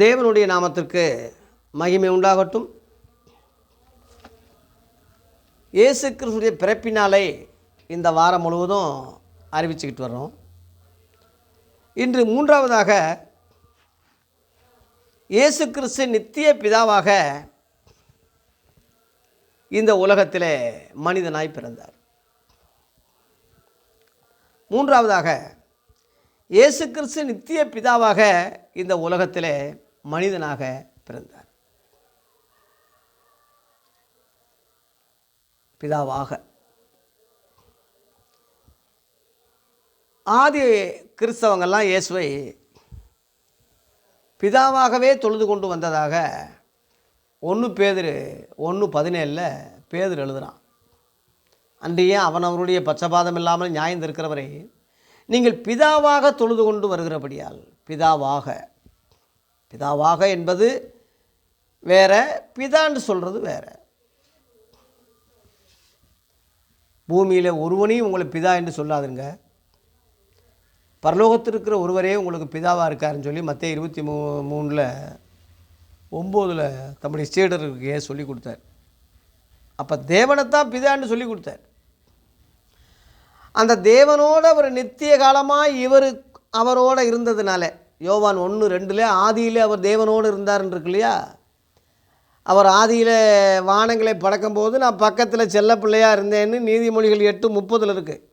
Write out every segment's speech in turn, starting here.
தேவனுடைய நாமத்திற்கு மகிமை உண்டாகட்டும். இயேசு கிறிஸ்துடைய பிறப்பினாலே இந்த வாரம் முழுவதும் அறிவிச்சுக்கிட்டு வர்றோம். இன்று மூன்றாவதாக இயேசு கிறிஸ்து நித்திய பிதாவாக இந்த உலகத்தில் மனிதனாய் பிறந்தார். மூன்றாவதாக இயேசு கிறிஸ்து நித்திய பிதாவாக இந்த உலகத்திலே மனிதனாக பிறந்தார். பிதாவாக. ஆதி கிறிஸ்தவங்கள்லாம் இயேசுவை பிதாவாகவே தொழுது கொண்டு வந்ததாக ஒன்று பேதர் ஒன்று பதினேழில் பேதர் எழுதுகிறான் அன்றையே அவன் அவருடைய பச்சபாதம் இல்லாமல் நியாயம் இருக்கிறவரை நீங்கள் பிதாவாக தொழுது கொண்டு வருகிறபடியால் பிதாவாக. பிதாவாக என்பது வேற பிதான்னு சொல்கிறது வேற. பூமியில் ஒருவனையும் உங்களை பிதா என்று சொல்லாதுங்க. பரலோகத்தில் இருக்கிற ஒருவரே உங்களுக்கு பிதாவாக இருக்காருன்னு சொல்லி மற்ற இருபத்தி மூ மூணில் ஒம்போதில் தம்முடைய சீடருக்கு சொல்லி கொடுத்தார். அப்போ தேவனைத்தான் பிதான்னு சொல்லி கொடுத்தார். அந்த தேவனோட அவர் நித்திய காலமாக இவர் அவரோட இருந்ததுனால யோவான் ஒன்று ரெண்டில் ஆதியில் அவர் தேவனோடு இருந்தார்ன்னு இருக்கு இல்லையா அவர் ஆதியில் வானங்களை படக்கும்போது நான் பக்கத்தில் செல்ல பிள்ளையாக இருந்தேன்னு நீதிமொழிகள் எட்டு முப்பதில் இருக்குது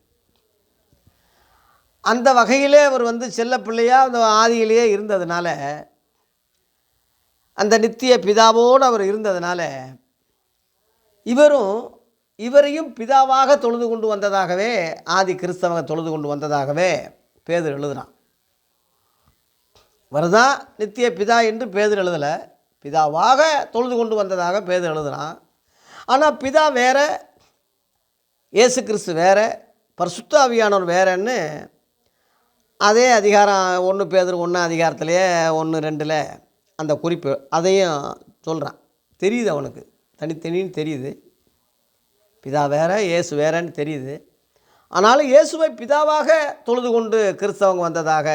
அந்த வகையிலே அவர் வந்து செல்ல பிள்ளையாக அந்த ஆதியிலேயே இருந்ததுனால அந்த நித்திய பிதாவோடு அவர் இருந்ததுனால இவரும் இவரையும் பிதாவாக தொழுது கொண்டு வந்ததாகவே ஆதி கிறிஸ்தவங்க தொழுது கொண்டு வந்ததாகவே பேதர் எழுதுனான் வரதா நித்திய பிதா என்று பேதர் எழுதலை. பிதாவாக தொழுது கொண்டு வந்ததாக பேதர் எழுதுனான் ஆனால் பிதா வேற இயேசு கிறிஸ்து வேற பரிசுத்தாவியானவர் வேறன்னு அதே அதிகாரம் ஒன்று பேதர் ஒன்று அதிகாரத்திலேயே ஒன்று ரெண்டில் அந்த குறிப்பு அதையும் சொல்கிறான் தெரியுது அவனுக்கு. தனித்தனின்னு தெரியுது. பிதா வேற இயேசு வேறன்னு தெரியுது. ஆனாலும் இயேசுவை பிதாவாக தொழுது கொண்டு கிறிஸ்தவங்க வந்ததாக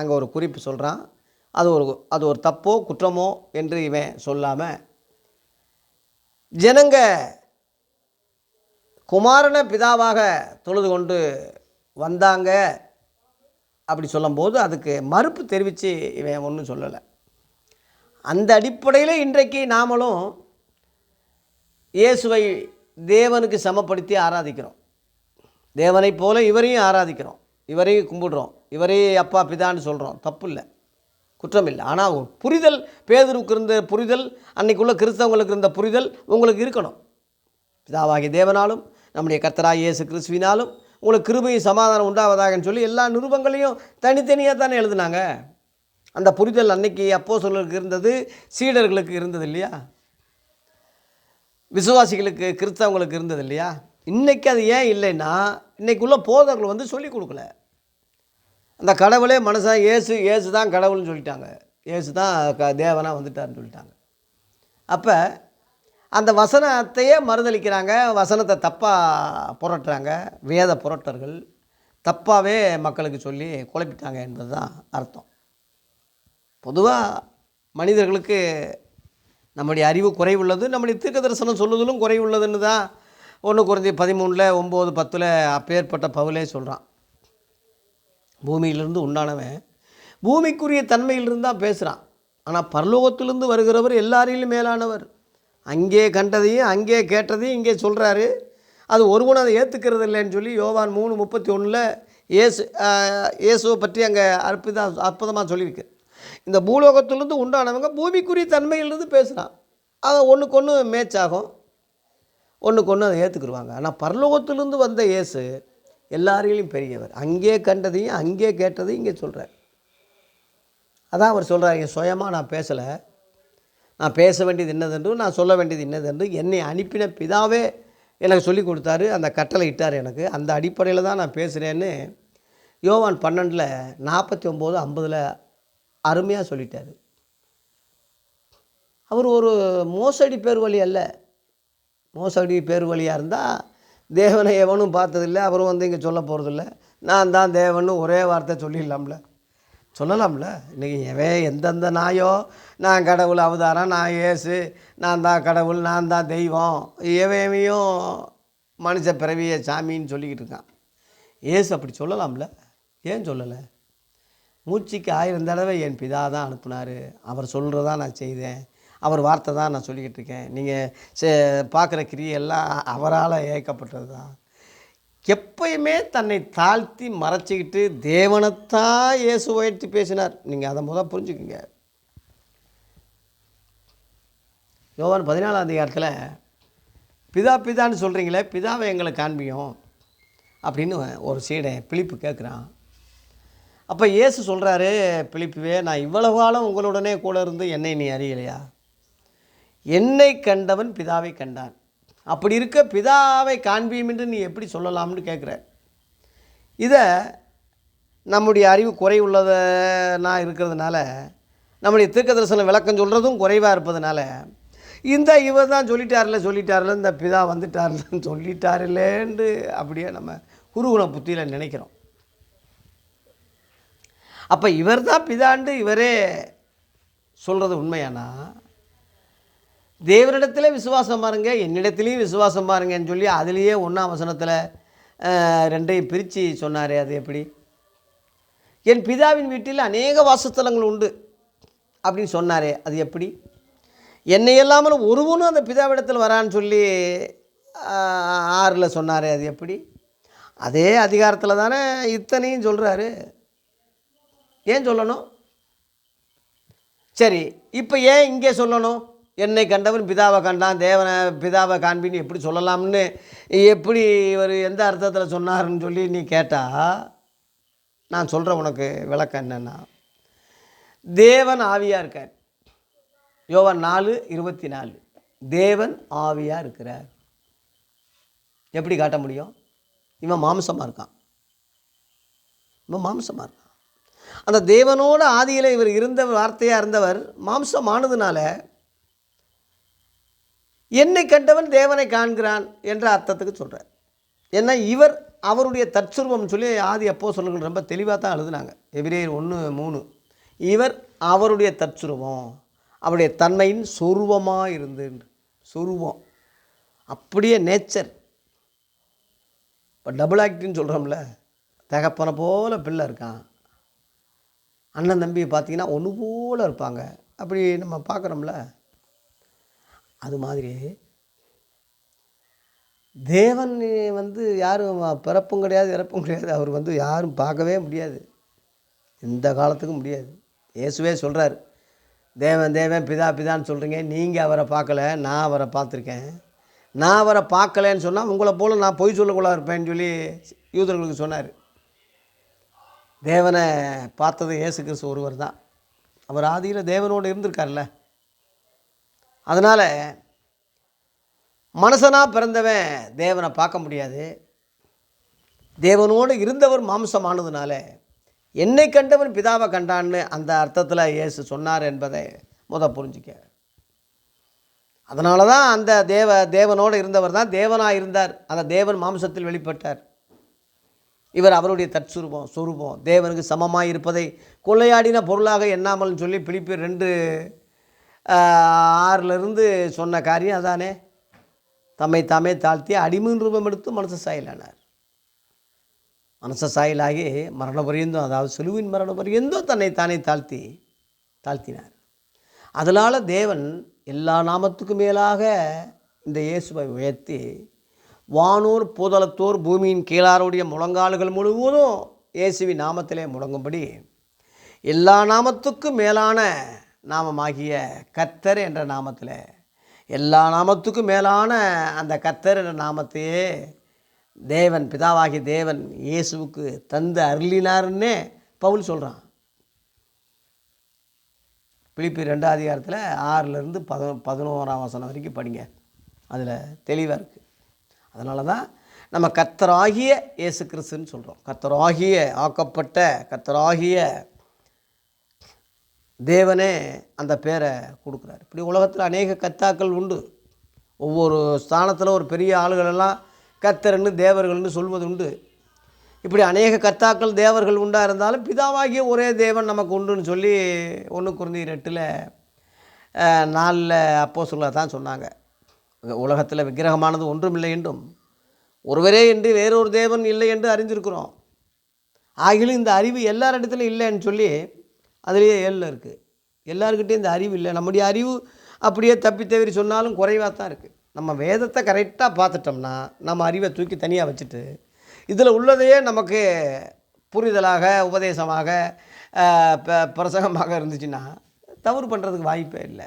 அங்கே ஒரு குறிப்பு சொல்கிறான் அது ஒரு அது ஒரு தப்போ குற்றமோ என்று இவன் சொல்லாமல் ஜனங்க குமாரனை பிதாவாக தொழுது கொண்டு வந்தாங்க அப்படி சொல்லும்போது அதுக்கு மறுப்பு தெரிவித்து இவன் ஒன்றும் சொல்லலை. அந்த அடிப்படையில் இன்றைக்கு நாமளும் இயேசுவை தேவனுக்கு சமப்படுத்தி ஆராதிக்கிறோம். தேவனைப் போல இவரையும் ஆராதிக்கிறோம். இவரையும் கும்பிடுறோம். இவரையும் அப்பா பிதான்னு சொல்கிறோம் தப்பு இல்லை. குற்றம் இல்லை ஆனால் புரிதல் பேதருக்கு இருந்த புரிதல் அன்னைக்குள்ள கிறிஸ்தவங்களுக்கு இருந்த புரிதல் உங்களுக்கு இருக்கணும். பிதாவாகிய தேவனாலும் நம்முடைய கர்த்தராக இயேசு கிறிஸ்துவினாலும் உங்களுக்கு கிருபையும் சமாதானம் உண்டாவதாகன்னு சொல்லி எல்லா நிருபங்களையும் தனித்தனியாக தானே எழுதுனாங்க. அந்த புரிதல் அன்னைக்கு அப்போ இருந்தது சீடர்களுக்கு இருந்தது இல்லையா? விசுவாசிகளுக்கு கிறிஸ்தவங்களுக்கு இருந்தது இல்லையா? இன்றைக்கி அது ஏன் இல்லைன்னா இன்றைக்குள்ள போதர்கள் வந்து சொல்லிக் கொடுக்கல. அந்த கடவுளே மனுஷன் ஏசு ஏசு தான் கடவுள்னு சொல்லிட்டாங்க. ஏசு தான் க தேவனாக வந்துட்டாருன்னு சொல்லிட்டாங்க. அப்போ அந்த வசனத்தையே மறுதளிக்கிறாங்க வசனத்தை தப்பாக புரட்டுறாங்க வேத புரட்டர்கள் தப்பாகவே மக்களுக்கு சொல்லி குழப்பிட்டாங்க என்பது தான் அர்த்தம். பொதுவாக மனிதர்களுக்கு நம்முடைய அறிவு குறைவுள்ளது நம்முடைய தீர்க்க தரிசனம் சொல்லுதலும் குறைவுள்ளதுன்னு தான் ஒன்று குறைஞ்சி பதிமூணில் ஒம்பது பத்தில் அப்பேற்பட்ட பவுலே சொல்கிறான் பூமியிலிருந்து உண்டானவன் பூமிக்குரிய தன்மையிலிருந்து தான் பேசுகிறான் ஆனால் பரலோகத்திலிருந்து வருகிறவர் எல்லாரையும் மேலானவர். அங்கே கண்டதையும் அங்கே கேட்டதையும் இங்கே சொல்கிறாரு அது ஒருவனும் அதை ஏற்றுக்கிறது இல்லைன்னு சொல்லி யோவான் மூணு முப்பத்தி ஒன்றில் இயேசு இயேசுவை பற்றி அங்கே அற்புத அற்புதமாக சொல்லியிருக்கு. இந்த பூலோகத்திலிருந்து உண்டானவங்க பூமிக்குரிய தன்மையிலிருந்து பேசுகிறான் அதை ஒன்றுக்கு ஒன்று மேட்ச் ஆகும். ஒன்றுக்கு ஒன்று அதை ஏற்றுக்குருவாங்க ஆனால் பரலோகத்திலிருந்து வந்த இயேசு எல்லாரையும் பெரியவர். அங்கே கண்டதையும் அங்கே கேட்டதையும் இங்கே சொல்கிறார் அதான் அவர் சொல்கிறார் சுயமாக நான் பேசலை. நான் பேச வேண்டியது என்னதென்றும் நான் சொல்ல வேண்டியது என்னதென்றும் என்னை அனுப்பின பிதாவே எனக்கு சொல்லி கொடுத்தாரு. அந்த கட்டளை இட்டார் எனக்கு. அந்த அடிப்படையில் தான் நான் பேசுகிறேன்னு யோவான் பன்னெண்டில் நாற்பத்தி ஒம்பது ஐம்பதில் அருமையாக சொல்லிட்டார். அவர் ஒரு மோசடி பேர் வழி அல்ல. மோசடி பேர் வழியாக இருந்தால் தேவனை எவனும் பார்த்ததில்ல அவரும் வந்து இங்கே சொல்ல போகிறதில்ல நான் தான் தேவன்னு ஒரே வார்த்தை சொல்லிடலாம்ல. சொல்லலாம்ல? இன்றைக்கி எவன் எந்தெந்த நாயோ நான் கடவுள் அவதாரம் நான் ஏசு நான் தான் கடவுள் நான் தான் தெய்வம். எவையும் மனுஷ பிறவிய சாமின்னு சொல்லிக்கிட்டு இருக்கான். ஏசு அப்படி சொல்லலாம்ல? ஏன் சொல்லலை? மூச்சுக்கு ஆயிரம் தடவை என் பிதா தான் அனுப்புனார். அவர் சொல்கிறதா நான் செய்தேன். அவர் வார்த்தை தான் நான் சொல்லிக்கிட்டு இருக்கேன். நீங்கள் சே பார்க்குற கிரியெல்லாம் அவரால் ஏற்கப்பட்டது தான். எப்பயுமே தன்னை தாழ்த்தி மறைச்சிக்கிட்டு தேவனைத்தான் இயேசு உயர்த்தி பேசினார். நீங்கள் அதை முதல் புரிஞ்சுக்குங்க. யோவான் பதினாலாம் அதிகாரத்தில் பிதா பிதான்னு சொல்கிறீங்களே பிதாவை எங்களை காண்பியும். அப்படின்னு ஒரு சீடை பிலிப்பு கேட்குறான் அப்போ இயேசு சொல்கிறாரு பிலிப்புவே நான் இவ்வளவு காலம் உங்களுடனே கூட இருந்து என்னை நீ அறியலையா? என்னை கண்டவன் பிதாவை கண்டான். அப்படி இருக்க பிதாவை காண்பியும் என்று நீ எப்படி சொல்லலாம்னு கேட்குற? இதை நம்முடைய அறிவு குறைவுள்ளதனா இருக்கிறதுனால நம்முடைய தீர்க்க தரிசன விளக்கம் சொல்கிறதும் குறைவாக இருப்பதுனால இந்த இவர் தான் சொல்லிட்டார்ல சொல்லிட்டார்ல இந்த பிதா வந்துட்டார்லன்னு சொல்லிட்டாருலேன்னு அப்படியே நம்ம குருகுண புத்தியில் நினைக்கிறோம். அப்போ இவர் தான் பிதாண்டு இவரே சொல்கிறது உண்மையானா? தேவனிடத்தில் விசுவாசம் பாருங்க என்னிடத்துலேயும் விசுவாசம் பாருங்கன்னு சொல்லி அதுலேயே ஒன்றாம் வசனத்தில் ரெண்டையும் பிரித்து சொன்னாரே அது எப்படி? என் பிதாவின் வீட்டில் அநேக வாசஸ்தலங்கள் உண்டு அப்படின்னு சொன்னாரே அது எப்படி? என்னை இல்லாமல் ஒருவனும் அந்த பிதாவிடத்தில் வரான்னு சொல்லி ஆறில் சொன்னாரே அது எப்படி? அதே அதிகாரத்தில் தானே இத்தனையும் சொல்கிறாரு ஏன் சொல்லணும்? சரி இப்போ ஏன் இங்கே சொல்லணும்? என்னை கண்டவன் பிதாவை கண்டான் தேவனை பிதாவை காண்பின்னு எப்படி சொல்லலாம்னு எப்படி இவர் எந்த அர்த்தத்தில் சொன்னார்னு சொல்லி நீ கேட்டால் நான் சொல்கிறேன் உனக்கு விளக்கம் என்னென்னா தேவன் ஆவியாக இருக்கார். யோவன் நாலு இருபத்தி நாலு. தேவன் ஆவியாக இருக்கிறார். எப்படி காட்ட முடியும்? இவன் மாம்சமாக இருக்கான். இவன் மாம்சமாக இருக்கான். அந்த தேவனோட ஆதியில் இவர் இருந்த வார்த்தையாக இருந்தவர் மாம்சமானதுனால என்னை கண்டவன் தேவனை காண்கிறான் என்ற அர்த்தத்துக்கு சொல்கிறார் ஏன்னா இவர் அவருடைய தற்சுருவம் சொல்லி ஆதி அப்போ சொல்லுங்கள் ரொம்ப தெளிவாக தான் எழுதுனாங்க. எபிரேயர் ஒன்று மூணு. இவர் அவருடைய தற்சுருவம் அவருடைய தன்மையின் சொருவமாக இருந்து சொருவம். அப்படியே நேச்சர் இப்போ டபுள் ஆக்டின்னு சொல்கிறோம்ல தகப்பனை போல பிள்ளை இருக்கான். அண்ணன் தம்பி பார்த்தீங்கன்னா ஒன்று போல இருப்பாங்க. அப்படி நம்ம பார்க்குறோம்ல. அது மாதிரி தேவன் வந்து யாரும் பிறப்பும் கிடையாது இறப்பும் கிடையாது. அவர் வந்து யாரும் பார்க்கவே முடியாது. இந்த காலத்துக்கும் முடியாது. இயேசுவே சொல்கிறார் தேவன் தேவன் பிதா பிதான்னு சொல்கிறீங்க நீங்கள் அவரை பார்க்கல நான் அவரை பார்த்துருக்கேன். நான் அவரை பார்க்கலன்னு சொன்னால் உங்களை போல் நான் பொய் சொல்லக்கூடாது இருப்பேன்னு சொல்லி யூதர்களுக்கு சொன்னார். தேவனை பார்த்தது இயேசு கிறிஸ்து ஒருவர் தான். அவர் ஆதியில் தேவனோடு இருந்திருக்கார்ல அதனால் மனுஷனாக பிறந்தவன் தேவனை பார்க்க முடியாது. தேவனோடு இருந்தவர் மாம்சமானதுனால என்னை கண்டவன் பிதாவை கண்டான்னு அந்த அர்த்தத்தில் இயேசு சொன்னார் என்பதை முத புரிஞ்சுக்க. அதனால தான் அந்த தேவ தேவனோடு இருந்தவர் தான் தேவனாக இருந்தார். அந்த தேவன் மாம்சத்தில் வெளிப்பட்டார். இவர் அவருடைய தற்சுரூபம் சுரூபம் தேவனுக்கு சமமாக இருப்பதை கொள்ளையாடின பொருளாக எண்ணாமல் சொல்லி பிழிப்பு ரெண்டு ஆறிலிருந்து சொன்ன காரியம் அதானே? தம்மை தாமே தாழ்த்தி அடிமீன் ரூபம் எடுத்து மனச சாயலானார். மனச சாயலாகி மரண பரியந்தம் அதாவது சிலுவின் மரண பரியந்தம் தன்னை தானே தாழ்த்தி தாழ்த்தினார். அதனால் தேவன் எல்லா நாமத்துக்கும் மேலாக இந்த இயேசுவை உயர்த்தி வானூர் பூதளத்தோர் பூமியின் கீழாருடைய முழங்கால்கள் முழுவதும் இயேசுவின் நாமத்திலே முழங்கும்படி எல்லா நாமத்துக்கும் மேலான நாமமாகிய கர்த்தர் என்ற நாமத்தில் எல்லா நாமத்துக்கும் மேலான அந்த கர்த்தர் என்ற நாமத்தையே தேவன் பிதாவாகிய தேவன் இயேசுவுக்கு தந்து அருளினார்னே பவுல் சொல்கிறான் பிலிப்பி ரெண்டாம் அதிகாரத்தில் ஆறிலிருந்து பத பதினோராம் வசனம் வரைக்கும் படிங்க. அதில் தெளிவாக இருக்குது அதனால தான் நம்ம கத்தராகிய இயேசு கிறிஸ்துன்னு சொல்கிறோம் கத்தராகிய ஆக்கப்பட்ட கத்தராகிய தேவனே அந்த பேரை கொடுக்குறாரு. இப்படி உலகத்தில் அநேக கத்தாக்கள் உண்டு. ஒவ்வொரு ஸ்தானத்தில் ஒரு பெரிய ஆளுகளெல்லாம் கத்தர்னு தேவர்கள்னு சொல்வது உண்டு. இப்படி அநேக கர்த்தாக்கள் தேவர்கள் உண்டாக இருந்தாலும் பிதாவாகிய ஒரே தேவன் நமக்கு உண்டுன்னு சொல்லி ஒன்று குருந்தி ரெட்டில் நாலில் அப்போ தான் சொன்னாங்க. உலகத்தில் விக்கிரகமானது ஒன்றும் இல்லை என்றும் ஒருவரே என்று வேறொரு தேவன் இல்லை என்று அறிஞ்சிருக்கிறோம் ஆகிலும் இந்த அறிவு எல்லாரிடத்துலையும் இல்லைன்னு சொல்லி அதுலேயே ஏழில் இருக்குது எல்லாருக்கிட்டேயும் இந்த அறிவு இல்லை. நம்முடைய அறிவு அப்படியே தப்பி தவறி சொன்னாலும் குறைவாக தான் இருக்குது நம்ம வேதத்தை கரெக்டாக பார்த்துட்டோம்னா நம்ம அறிவை தூக்கி தனியாக வச்சுட்டு இதில் உள்ளதையே நமக்கு புரிதலாக உபதேசமாக ப- பிரசங்கமாக இருந்துச்சுன்னா தவறு பண்ணுறதுக்கு வாய்ப்பே இல்லை.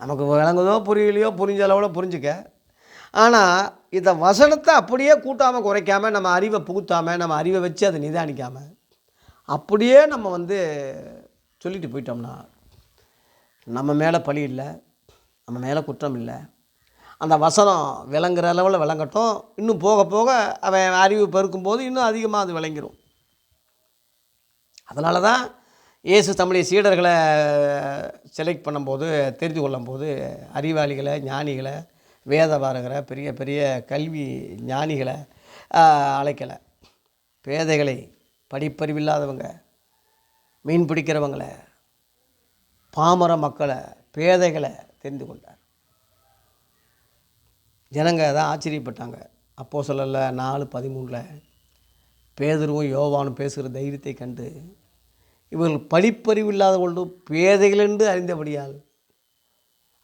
நமக்கு விளங்குதோ புரியலையோ புரிஞ்ச அளவில் புரிஞ்சுக்க. ஆனால் இந்த வசனத்தை அப்படியே கூட்டாமல் குறைக்காமல் நம்ம அறிவை புகுத்தாமல் நம்ம அறிவை வச்சு அதை நிதானிக்காமல் அப்படியே நம்ம வந்து சொல்லிட்டு போயிட்டோம்னா நம்ம மேலே பழி இல்லை நம்ம மேலே குற்றம் இல்லை. அந்த வசனம் விளங்குற அளவில் விளங்கட்டும். இன்னும் போக போக அவன் அறிவு பெருக்கும்போது இன்னும் அதிகமாக அது விளங்கிரும். அதனால தான் இயேசு தமிழை சீடர்களை செலக்ட் பண்ணும்போது தெரிந்து கொள்ளும்போது அறிவாளிகளை ஞானிகளை வேதபாரகரை பெரிய பெரிய கல்வி ஞானிகளை அழைக்கலை. பேதைகளை படிப்பறிவு இல்லாதவங்க மீன் பிடிக்கிறவங்கள பாமர மக்களை பேதைகளை தெரிந்து கொண்டார். ஜனங்க தான் ஆச்சரியப்பட்டாங்க. அப்போ சொல்லல நாலு பதிமூணில் பேதருவும் யோவானும் பேசுகிற தைரியத்தை கண்டு இவர்கள் படிப்பறிவு இல்லாதவர்களும் பேதைகளென்று அறிந்தபடியால்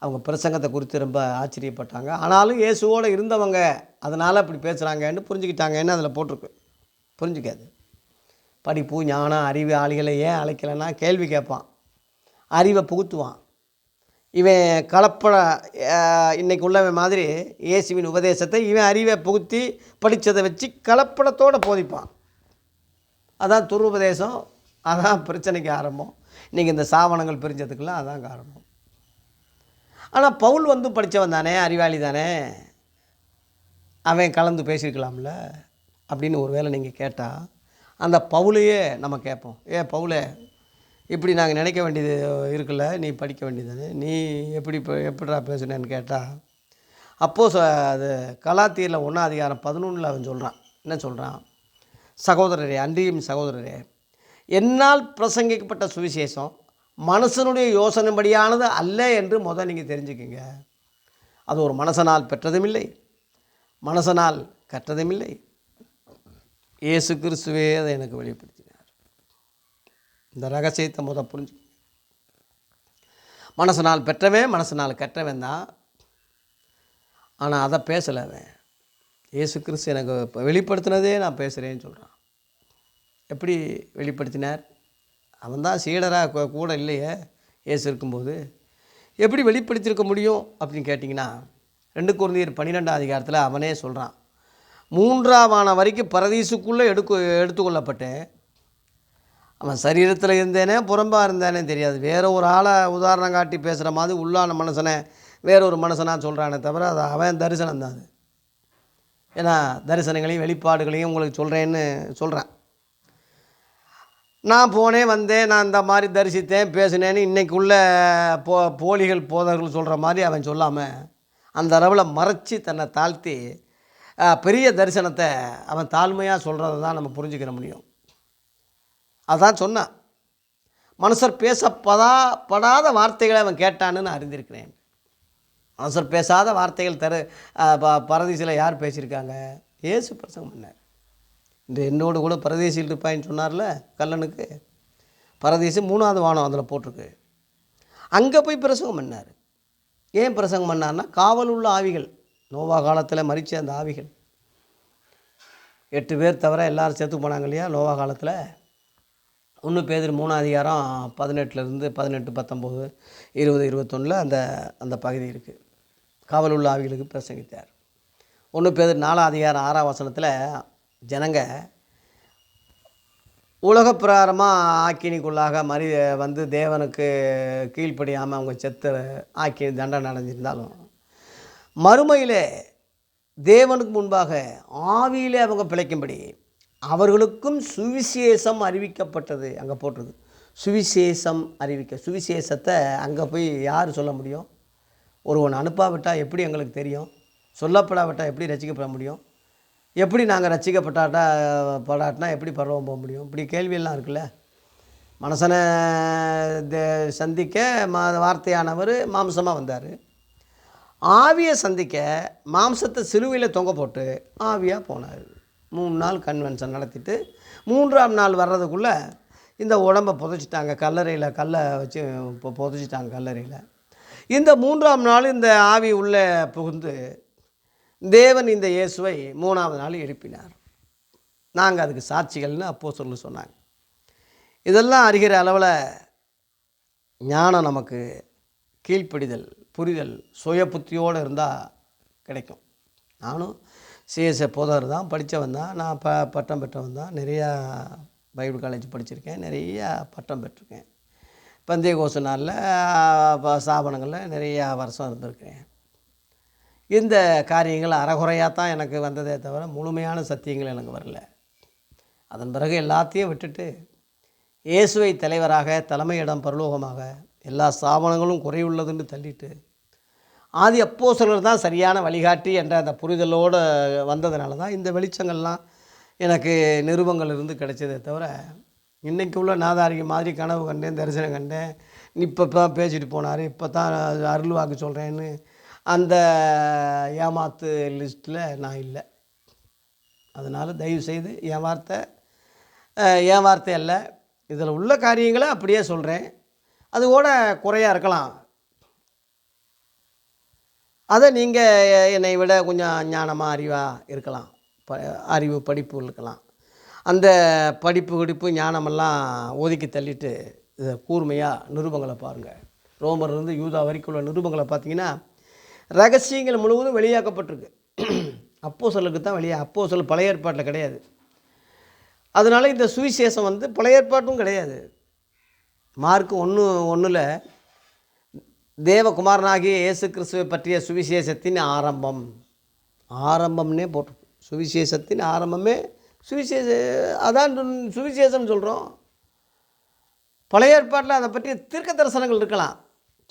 அவங்க பிரசங்கத்தை குறித்து ரொம்ப ஆச்சரியப்பட்டாங்க. ஆனாலும் இயேசுவோடு இருந்தவங்க அதனால் அப்படி பேசுகிறாங்கன்னு புரிஞ்சுக்கிட்டாங்கன்னு அதில் போட்டிருக்கு? புரிஞ்சுக்காது. படிப்பு ஞானம் அறிவு ஆளிகளை ஏன் அழைக்கலைன்னா கேள்வி கேட்பான். அறிவை புகுத்துவான். இவன் கலப்பட இன்றைக்கு இன்னைக்கு உள்ளவன் மாதிரி இயேசுவின் உபதேசத்தை இவன் அறிவை புகுத்தி படித்ததை வச்சு கலப்படத்தோடு போதிப்பான். அதான் துருபதேசம் அதான் பிரச்சனைக்கு ஆரம்பம். இன்றைக்கி இந்த சாவனங்கள் பிரிஞ்சதுக்கெல்லாம் அதான் காரணம். ஆனால் பவுல் வந்து படித்தவன் தானே அறிவாளி தானே? அவன் கலந்து பேசியிருக்கலாம்ல? அப்படின்னு ஒரு வேளை நீங்கள் கேட்டால் அந்த பவுலையே நம்ம கேட்போம். ஏ பவுலே இப்படி நாங்கள் நினைக்க வேண்டியது இருக்குல்ல நீ படிக்க வேண்டியது நீ எப்படி இப்போ எப்படிடா பேசுனேன்னு கேட்டால் அப்போது அது கலாத்தீரில் ஒன்றாம் அதிகாரம் பதினொன்றில் அவன் சொல்கிறான் என்ன சொல்கிறான் சகோதரரே அன்றியும் சகோதரரே என்னால் பிரசங்கிக்கப்பட்ட சுவிசேஷம் மனசனுடைய யோசனைப்படியானது அல்ல என்று முதல் நீங்கள் தெரிஞ்சுக்கிங்க. அது ஒரு மனசனால் பெற்றதும் இல்லை மனசனால் கற்றதும் இல்லை இயேசு கிறிஸ்துவே அதை எனக்கு வெளிப்படுத்தினார். இந்த ரகசியத்தை முத புரிஞ்சு மனசனால் பெற்றவன் மனசனால் கற்றவன் தான். ஆனால் அதை பேசலை அவன். இயேசு கிறிஸ்து எனக்கு இப்போ வெளிப்படுத்தினதே நான் பேசுகிறேன்னு சொல்கிறான் எப்படி வெளிப்படுத்தினார்? அவன் தான் சீடராக கூட இல்லையே இயேசு இருக்கும்போது. எப்படி வெளிப்படுத்தியிருக்க முடியும் அப்படின்னு கேட்டிங்கன்னா ரெண்டு குழந்தையர் பன்னிரெண்டாம் அதிகாரத்தில் அவனே சொல்கிறான் மூன்றாவான வரைக்கும் பரதீசுக்குள்ளே எடுக்க எடுத்துக்கொள்ளப்பட்டேன். அவன் சரீரத்தில் இருந்தேனே புறம்பாக இருந்தானே தெரியாது. வேற ஒரு ஆளை உதாரணம் காட்டி பேசுகிற மாதிரி உள்ளான மனுஷனை வேற ஒரு மனுஷனாக சொல்கிறானே தவிர அது அவன் தரிசனம் தான் அது. ஏன்னா தரிசனங்களையும் வெளிப்பாடுகளையும் உங்களுக்கு சொல்கிறேன்னு சொல்கிறேன் நான் போனேன் வந்தேன் நான் இந்த மாதிரி தரிசித்தேன் பேசினேன்னு இன்றைக்குள்ள போ போலிகள் போதர்கள் சொல்கிற மாதிரி அவன் சொல்லாமல் அந்த அளவில் மறைச்சி தன்னை தாழ்த்தி பெரிய தரிசனத்தை அவன் தாழ்மையாக சொல்கிறத தான் நம்ம புரிஞ்சுக்கிற முடியும். அதான் சொன்னான். மனுஷர் பேசப்படா படாத வார்த்தைகளை அவன் கேட்டான்னு நான் அறிந்திருக்கிறேன். மனுஷர் பேசாத வார்த்தைகள் தரு ப பரதீசில் யார் பேசியிருக்காங்க? ஏசு பிரசங்கம் பண்ணார். இந்த என்னோடு கூட பரதேசியில் இருப்பாயின்னு சொன்னார்ல கல்லனுக்கு பரதேசி மூணாவது வானம் அதில் போட்டிருக்கு. அங்கே போய் பிரசங்கம் பண்ணார். ஏன் பிரசங்கம் பண்ணார்னா காவல் உள்ள ஆவிகள் நோவா காலத்தில் மறித்த அந்த ஆவிகள். எட்டு பேர் தவிர எல்லாரும் செத்து போனாங்க இல்லையா? நோவா காலத்தில். ஒன்று பேர் மூணு அதிகாரம் பதினெட்டுலேருந்து பதினெட்டு பத்தொம்போது இருபது இருபத்தொன்னில் அந்த அந்த பகுதி இருக்குது காவல் உள்ள ஆவிகளுக்கு பிரசங்கித்தார். ஒன்று பேர் நாலாம் அதிகாரம் ஆறாம் வசனத்தில் ஜனங்க உலக பிரகாரமாக ஆக்கினிக்குள்ளாக மறி வந்து தேவனுக்கு கீழ்ப்படியாமல் அவங்க செத்து ஆக்கி தண்டனை அடைஞ்சிருந்தாலும் மறுமையில் தேவனுக்கு முன்பாக ஆவியிலே அவங்க பிழைக்கும்படி அவர்களுக்கும் சுவிசேஷம் அறிவிக்கப்பட்டது அங்கே போட்டிருக்கு. சுவிசேஷம் அறிவிக்க சுவிசேஷத்தை அங்கே போய் யார் சொல்ல முடியும்? ஒருவன் அனுப்பாவிட்டால் எப்படி எங்களுக்கு தெரியும்? சொல்லப்படாவிட்டால் எப்படி ரசிக்கப்பட முடியும்? எப்படி நாங்கள் ரசிக்கப்பட்டாட்டா படாட்டினா எப்படி பரவம் போக முடியும்? இப்படி கேள்வியெல்லாம் இருக்குல்ல. மனசனை தே- சந்திக்க மா வார்த்தையானவர் மாம்சமாக வந்தார். ஆவியை சந்திக்க மாம்சத்தை சிலுவையில் தொங்க போட்டு ஆவியாக போனார். மூணு நாள் கன்வென்ஷன் நடத்திட்டு மூன்றாம் நாள் வர்றதுக்குள்ளே இந்த உடம்பை புதைச்சிட்டாங்க கல்லறையில் கல்லை வச்சு இப்போ புதைச்சிட்டாங்க கல்லறையில். இந்த மூன்றாம் நாள் இந்த ஆவி உள்ளே புகுந்து தேவன் இந்த இயேசுவை மூணாவது நாள் எழுப்பினார். நாங்கள் அதுக்கு சாட்சிகள்னு அப்போ சொல்ல சொன்னாங்க. இதெல்லாம் அறிகிற அளவில் ஞானம் நமக்கு கீழ்ப்படிதல். புரிதல் சுய புத்தியோடு இருந்தால் கிடைக்கும். நானும் சிஎஸ்ஏ போதர் தான் படித்தவன் தான். நான் ப பட்டம் பெற்றவன் தான். நிறையா பைபிள் காலேஜ் படிச்சிருக்கேன். நிறையா பட்டம் பெற்றிருக்கேன். பந்தய கோச நாளில் ஸ்தாபனங்களில் நிறையா வருஷம் இருந்திருக்கேன் இந்த காரியங்கள் அறகுறையாக தான் எனக்கு வந்ததே தவிர முழுமையான சத்தியங்கள் எனக்கு வரல. அதன் பிறகு எல்லாத்தையும் விட்டுட்டு இயேசுவை தலைவராக தலைமையிடம் பரலோகமாக எல்லா ஸ்தாபனங்களும் குறையுள்ளதுன்னு தள்ளிட்டு ஆதி அப்போஸ்தலர் தான் சரியான வழிகாட்டி என்ற அந்த புரிதலோடு வந்ததுனால தான் இந்த வெளிச்சங்கள்லாம் எனக்கு நிருபங்கள் இருந்து கிடைச்சதே தவிர இன்றைக்கி உள்ள நாதாரிக மாதிரி கனவு கண்டேன் தரிசனம் கண்டேன். இப்போ தான் பேசிட்டு போனார். இப்போ தான் அருள் வாக்கு சொல்கிறேன்னு அந்த ஏமாத்து லிஸ்ட்டில் நான் இல்லை. அதனால் தயவு செய்து என் வார்த்தை என் வார்த்தை அல்ல. இதில் உள்ள காரியங்களை அப்படியே சொல்கிறேன் அது கூட குறையாக இருக்கலாம். அதை நீங்கள் என்னை விட கொஞ்சம் ஞானமாக அறிவாக இருக்கலாம். ப அறிவு படிப்பு இருக்கலாம். அந்த படிப்பு கிடிப்பு ஞானமெல்லாம் ஒதுக்கி தள்ளிட்டு இதை கூர்மையாக நிருபங்களை பாருங்கள் ரோமர்லேருந்து யூதா வரைக்கும் உள்ள நிருபங்களை பார்த்தீங்கன்னா ரகசியங்கள் முழுவதும் வெளியாக்கப்பட்டிருக்கு. அப்போ சொல்லுக்கு தான் வெளியே அப்போ சொல் பழைய ஏற்பாட்டில் கிடையாது. அதனால் இந்த சுவிசேஷம் வந்து பழைய ஏற்பாட்டும் கிடையாது. மார்க் ஒன்று ஒன்றில் தேவகுமாரனாகிய இயேசு கிறிஸ்துவை பற்றிய சுவிசேஷத்தின் ஆரம்பம். ஆரம்பம்னே போட்டிருக்கு சுவிசேஷத்தின் ஆரம்பமே சுவிசேஷ அதான் சுவிசேஷம் சொல்கிறோம் பழைய ஏற்பாட்டில் அதை பற்றிய தீர்க்க தரிசனங்கள் இருக்கலாம்.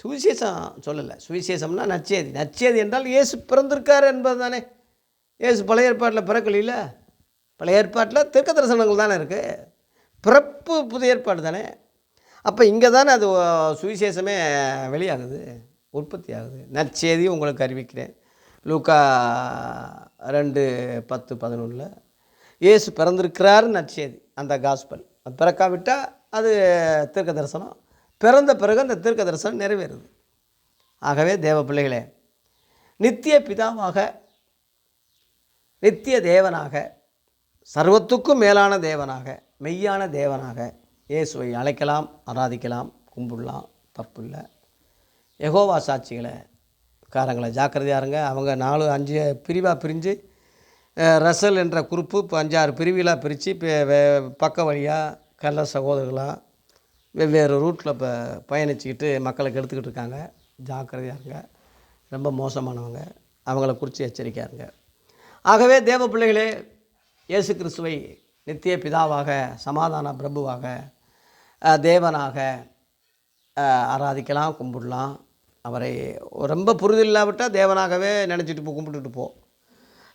சுவிசேஷம் சொல்லலை. சுவிசேஷம்னா நச்சேதி நச்சேதி என்றால் இயேசு பிறந்திருக்கார் என்பது தானே இயேசு பழைய ஏற்பாட்டில் பிறக்கலையில் பழைய ஏற்பாட்டில் தீர்க்க தரிசனங்கள் தானே இருக்குது பிறப்பு புதிய ஏற்பாடு தானே. அப்போ இங்கே தானே அது சுவிசேஷமே வெளியாகுது உற்பத்தி ஆகுது நற்செய்தி உங்களுக்கு அறிவிக்கிறேன். லூக்கா ரெண்டு பத்து பதினொன்றில் இயேசு பிறந்திருக்கிறார் நற்செய்தி அந்த காஸ்பல் அது பிறக்காவிட்டால் அது தீர்க்க தரிசனம். பிறந்த பிறகு அந்த தீர்க்க தரிசனம் நிறைவேறுது. ஆகவே தேவ பிள்ளைகளே நித்திய பிதாவாக நித்திய தேவனாக சர்வத்துக்கும் மேலான தேவனாக மெய்யான தேவனாக இயேசுவை அழைக்கலாம் ஆராதிக்கலாம் கும்பிடலாம் தப்பில்லை. எகோவா சாட்சிகளை காரங்களை ஜாக்கிரதையாக இருங்க. அவங்க நாலு அஞ்சு பிரிவாக பிரிஞ்சு ரசல் என்ற குரூப்பு இப்போ அஞ்சாறு பிரிவுகளாக பிரித்து இப்போ பக்க வழியாக கள்ள சகோதரர்களாக வெவ்வேறு ரூட்டில் இப்போ பயணிச்சுக்கிட்டு மக்களுக்கு எடுத்துக்கிட்டு இருக்காங்க. ஜாக்கிரதையாக இருங்க. ரொம்ப மோசமானவங்க. அவங்கள குறித்து எச்சரிக்கையாக இருங்க. ஆகவே தேவ பிள்ளைகளே இயேசு கிறிஸ்துவை நித்திய பிதாவாக சமாதான பிரபுவாக தேவனாக ஆராதிக்கலாம் கும்பிடலாம். அவரை ரொம்ப புரிதல் இல்லாவிட்டால் தேவனாகவே நினச்சிட்டு போ கும்பிட்டுட்டு போ.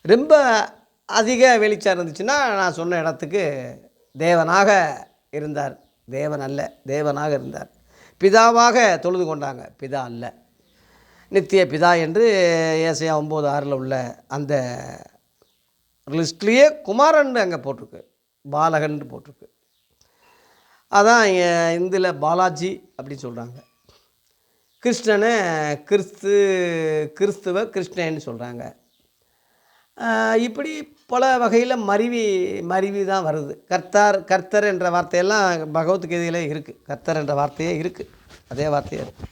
ரொம்ப அதிக வெளிச்சம் இருந்துச்சுன்னா நான் சொன்ன இடத்துக்கு தேவனாக இருந்தார். தேவன் அல்ல தேவனாக இருந்தார். பிதாவாக தொழுது கொண்டாங்க. பிதா அல்ல. நித்திய பிதா என்று ஏசையா ஒம்பது ஆறில் உள்ள அந்த லிஸ்ட்லேயே குமாரன் அங்கே போட்டிருக்கு. பாலகன் போட்டிருக்கு. அதான் இந்தில் பாலாஜி அப்படின்னு சொல்கிறாங்க கிருஷ்ணனை கிறிஸ்து கிறிஸ்துவ கிருஷ்ணன்னு சொல்கிறாங்க இப்படி பல வகையில் மருவி மருவி தான் வருது. கர்த்தார் கர்த்தர் என்ற வார்த்தையெல்லாம் பகவத்கீதையில் இருக்குது கர்த்தர் என்ற வார்த்தையே இருக்குது அதே வார்த்தையே இருக்குது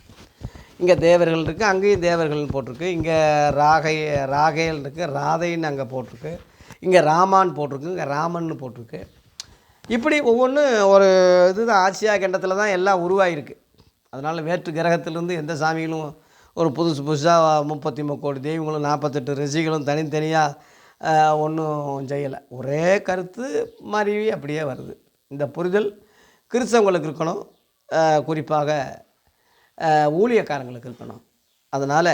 இங்கே தேவர்கள் இருக்குது அங்கேயும் தேவர்கள்னு போட்டிருக்கு. இங்கே ராகை ராகேல் இருக்குது ராதைன்னு அங்கே போட்டிருக்கு. இங்கே ராமான் போட்டிருக்கு இங்கே ராமன்னு போட்டிருக்கு. இப்படி ஒவ்வொன்றும் ஒரு இதுதான் ஆசியா கண்டத்தில் தான் எல்லாம் உருவாகிருக்கு அதனால் வேற்று கிரகத்திலேருந்து எந்த சாமிகளும் ஒரு புதுசு புதுசாக முப்பத்தி முக்கோடி தெய்வங்களும் நாற்பத்தெட்டு ரிஷிகளும் தனித்தனியாக ஒன்றும் செய்யலை. ஒரே கருத்து மருவி அப்படியே வருது. இந்த புரிதல் கிறிஸ்தவங்களுக்கு இருக்கணும் குறிப்பாக ஊழியக்காரங்களுக்கு இருக்கணும். அதனால்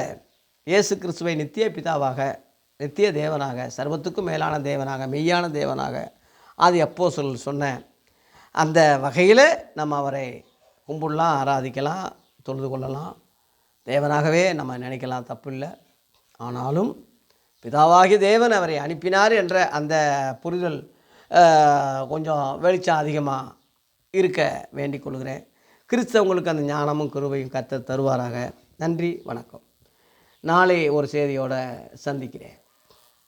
இயேசு கிறிஸ்துவை நித்திய பிதாவாக நித்திய தேவனாக சர்வத்துக்கும் மேலான தேவனாக மெய்யான தேவனாக அது எப்போ சொல் சொன்னேன் அந்த வகையில் நம்ம அவரை கும்பிடலாம் ஆராதிக்கலாம் தொழுது கொள்ளலாம். தேவனாகவே நம்ம நினைக்கலாம் தப்பில்லை. ஆனாலும் பிதாவாகிய தேவன் அவரை அனுப்பினார் என்ற அந்த புரிதல் கொஞ்சம் வெளிச்சம் அதிகமாக இருக்க வேண்டிக் கொள்கிறேன். கிறிஸ்தவங்களுக்கு அந்த ஞானமும் கிருபையும் கத்த தருவாராக. நன்றி வணக்கம். நாளை ஒரு செய்தியோடு சந்திக்கிறேன்.